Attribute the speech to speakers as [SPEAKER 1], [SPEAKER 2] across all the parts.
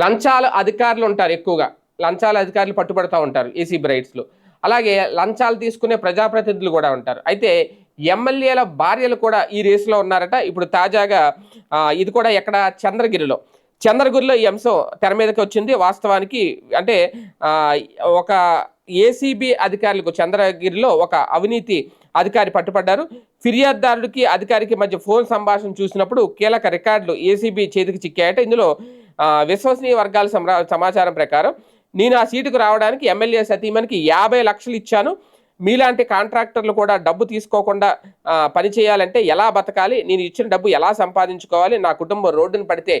[SPEAKER 1] లంచాల అధికారులు ఉంటారు ఎక్కువగా. లంచాల అధికారులు పట్టుబడతా ఉంటారు ఈసీ బ్రైట్స్లో అలాగే లంచాలు తీసుకునే ప్రజాప్రతినిధులు కూడా ఉంటారు. అయితే ఎమ్మెల్యేల భార్యలు కూడా ఈ రేసులో ఉన్నారట. ఇప్పుడు తాజాగా ఇది కూడా ఎక్కడ? చంద్రగిరిలో. చంద్రగిరిలో ఈ అంశం తెర మీదకి వచ్చింది. వాస్తవానికి అంటే ఒక ఏసీబీ అధికారులకు చంద్రగిరిలో ఒక అవినీతి అధికారి పట్టుపడ్డారు ఫిర్యాదుదారుడికి అధికారికి మధ్య ఫోన్ సంభాషణ చూసినప్పుడు కీలక రికార్డులు ఏసీబీ చేతికి చిక్కాయట. ఇందులో విశ్వసనీయ వర్గాల సమాచారం ప్రకారం నేను ఆ సీటుకు రావడానికి ఎమ్మెల్యే సతీమణికి యాభై లక్షలు ఇచ్చాను. మీలాంటి కాంట్రాక్టర్లు కూడా డబ్బు తీసుకోకుండా పనిచేయాలంటే పని చేయాలంటే ఎలా బతకాలి? నేను ఇచ్చిన డబ్బు ఎలా సంపాదించుకోవాలి? నా కుటుంబం రోడ్డును పడితే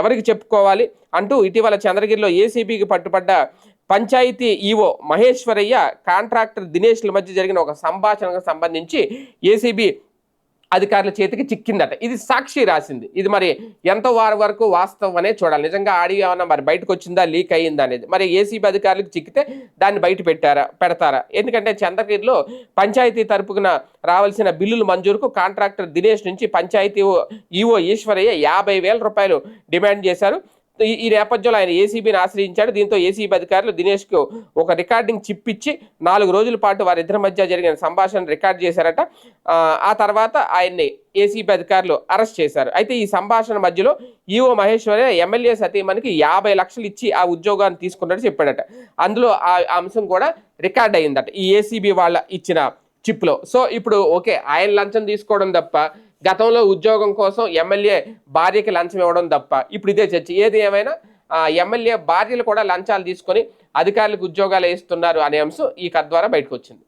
[SPEAKER 1] ఎవరికి చెప్పుకోవాలి? అంటూ ఇటీవల చంద్రగిరిలో ఏసీబీకి పట్టుబడ్డ పంచాయతీ ఈవో మహేశ్వరయ్య కాంట్రాక్టర్ దినేష్ల మధ్య జరిగిన ఒక సంభాషణకు సంబంధించి ఏసీబీ అధికారుల చేతికి చిక్కిందట. ఇది సాక్షి రాసింది. ఇది మరి ఎంత వారి వరకు వాస్తవం అనే చూడాలి. నిజంగా ఆడియో ఏమన్నా మరి బయటకు వచ్చిందా లీక్ అయ్యిందా అనేది. మరి ఏసీబీ అధికారులకు చిక్కితే దాన్ని బయట పెట్టారా పెడతారా? ఎందుకంటే చంద్రగిరిలో పంచాయతీ తరపున రావాల్సిన బిల్లులు మంజూరుకు కాంట్రాక్టర్ దినేష్ నుంచి పంచాయతీ ఈఓ ఈశ్వరయ్య యాభై వేల రూపాయలు డిమాండ్ చేశారు. ఈ- నేపథ్యంలో ఆయన ఏసీబీని ఆశ్రయించాడు. దీంతో ఏసీబీ అధికారులు దినేష్కు ఒక రికార్డింగ్ చిప్ ఇచ్చి నాలుగు రోజుల పాటు వారిద్దరి మధ్య జరిగిన సంభాషణ రికార్డ్ చేశారట. ఆ, తర్వాత ఆయన్ని ఏసీబీ అధికారులు అరెస్ట్ చేశారు. అయితే ఈ సంభాషణ మధ్యలో ఈఓ మహేశ్వరి ఎమ్మెల్యే సతీమణికి యాభై లక్షలు ఇచ్చి ఆ ఉద్యోగాన్ని తీసుకున్నట్టు చెప్పాడట. అందులో ఆ ఆ అంశం కూడా రికార్డ్ అయిందట ఈ ఏసీబీ వాళ్ళ ఇచ్చిన చిప్లో. సో ఇప్పుడు ఓకే ఆయన లంచం తీసుకోవడం తప్ప గతంలో ఉద్యోగం కోసం ఎమ్మెల్యే భార్యకి లంచం ఇవ్వడం తప్ప ఇప్పుడు ఇదే చర్చ. ఏది ఏమైనా ఎమ్మెల్యే భార్యలు కూడా లంచాలు తీసుకొని అధికారులకు ఉద్యోగాలు వేస్తున్నారు అనే అంశం ఈ కథ ద్వారా బయటకు వచ్చింది.